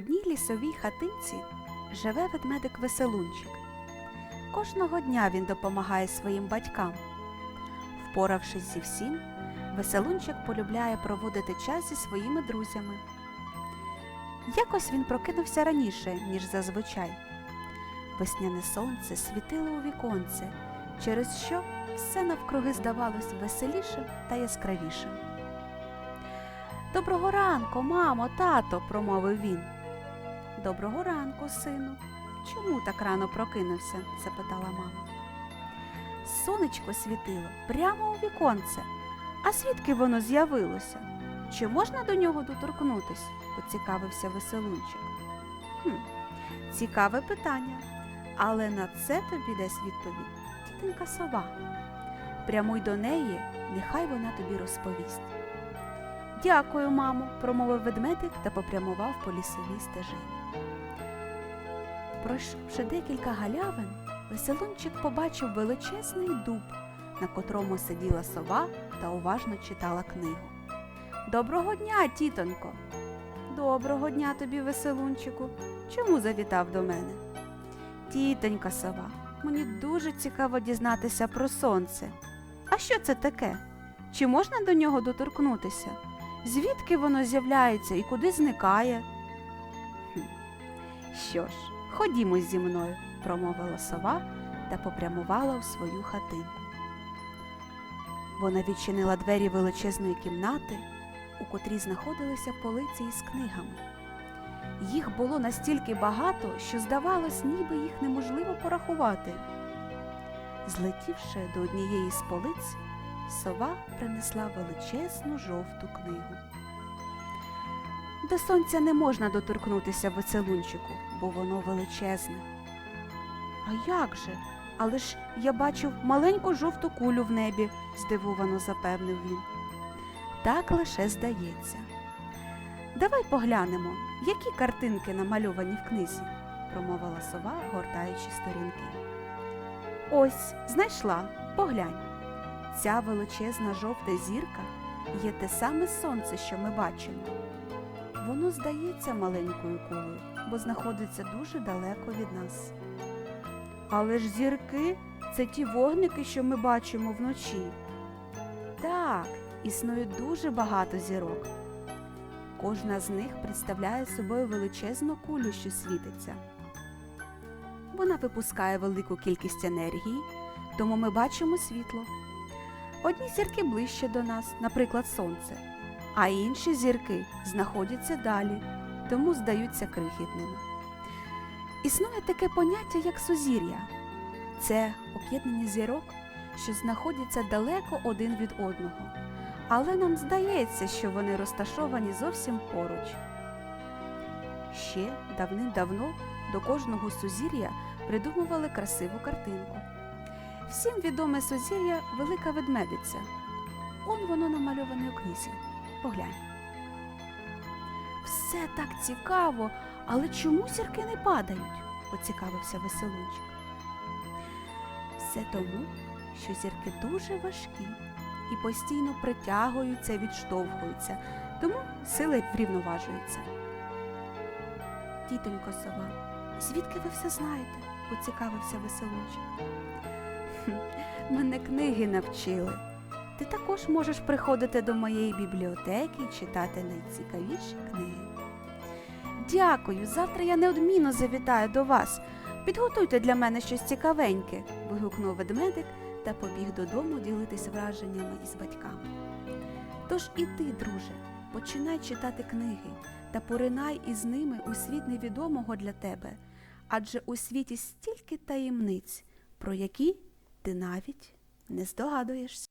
одній лісовій хатинці живе ведмедик Веселунчик. Кожного дня він допомагає своїм батькам. Впоравшись зі всім, Веселунчик полюбляє проводити час зі своїми друзями. Якось він прокинувся раніше, ніж зазвичай. Весняне сонце світило у віконце, через що все навкруги здавалось веселішим та яскравішим. Доброго ранку, мамо, тато, промовив він. Доброго ранку, сину. Чому так рано прокинувся? запитала мама. Сонечко світило прямо у віконце. А звідки воно з'явилося? Чи можна до нього доторкнутись? поцікавився веселунчик. Хм, цікаве питання, але на це тобі дасть відповідь тітенька сова. Прямуй до неї, нехай вона тобі розповість. Дякую, мамо, промовив ведмедик та попрямував по лісовій стежині. Пройшовши декілька галявин, веселунчик побачив величезний дуб, на котрому сиділа сова та уважно читала книгу. Доброго дня, тітонько. Доброго дня тобі, веселунчику. Чому завітав до мене? Тітонька сова, мені дуже цікаво дізнатися про сонце. А що це таке? Чи можна до нього доторкнутися? Звідки воно з'являється і куди зникає? Хм. Що ж, ходімо зі мною, промовила сова та попрямувала в свою хатинку. Вона відчинила двері величезної кімнати, у котрій знаходилися полиці із книгами. Їх було настільки багато, що здавалось, ніби їх неможливо порахувати. Злетівши до однієї з полиць, сова принесла величезну жовту книгу. До сонця не можна доторкнутися веселунчику, бо воно величезне. А як же? Але ж я бачив маленьку жовту кулю в небі, здивовано запевнив він. Так лише здається. Давай поглянемо, які картинки намальовані в книзі, промовила сова, гортаючи сторінки. Ось, знайшла, поглянь. Ця величезна жовта зірка є те саме сонце, що ми бачимо. Воно здається маленькою кулею, бо знаходиться дуже далеко від нас. Але ж зірки це ті вогники, що ми бачимо вночі. Так, існує дуже багато зірок. Кожна з них представляє собою величезну кулю, що світиться. Вона випускає велику кількість енергії, тому ми бачимо світло. Одні зірки ближче до нас, наприклад, сонце, а інші зірки знаходяться далі, тому здаються крихітними. Існує таке поняття, як сузір'я. Це об'єднання зірок, що знаходяться далеко один від одного, але нам здається, що вони розташовані зовсім поруч. Ще давним-давно до кожного сузір'я придумували красиву картинку. Всім відоме сузір'я велика ведмедиця. Он воно намальоване у книзі. Поглянь. Все так цікаво, але чому зірки не падають? поцікавився веселунчик. Все тому, що зірки дуже важкі і постійно притягуються відштовхуються, тому сили врівноважуються. Тітонько сова, звідки ви все знаєте? поцікавився веселунчик. Мене книги навчили. Ти також можеш приходити до моєї бібліотеки і читати найцікавіші книги. Дякую, завтра я неодмінно завітаю до вас. Підготуйте для мене щось цікавеньке, вигукнув ведмедик та побіг додому ділитись враженнями із батьками. Тож і ти, друже, починай читати книги та поринай із ними у світ невідомого для тебе, адже у світі стільки таємниць, про які ти навіть не здогадуєшся.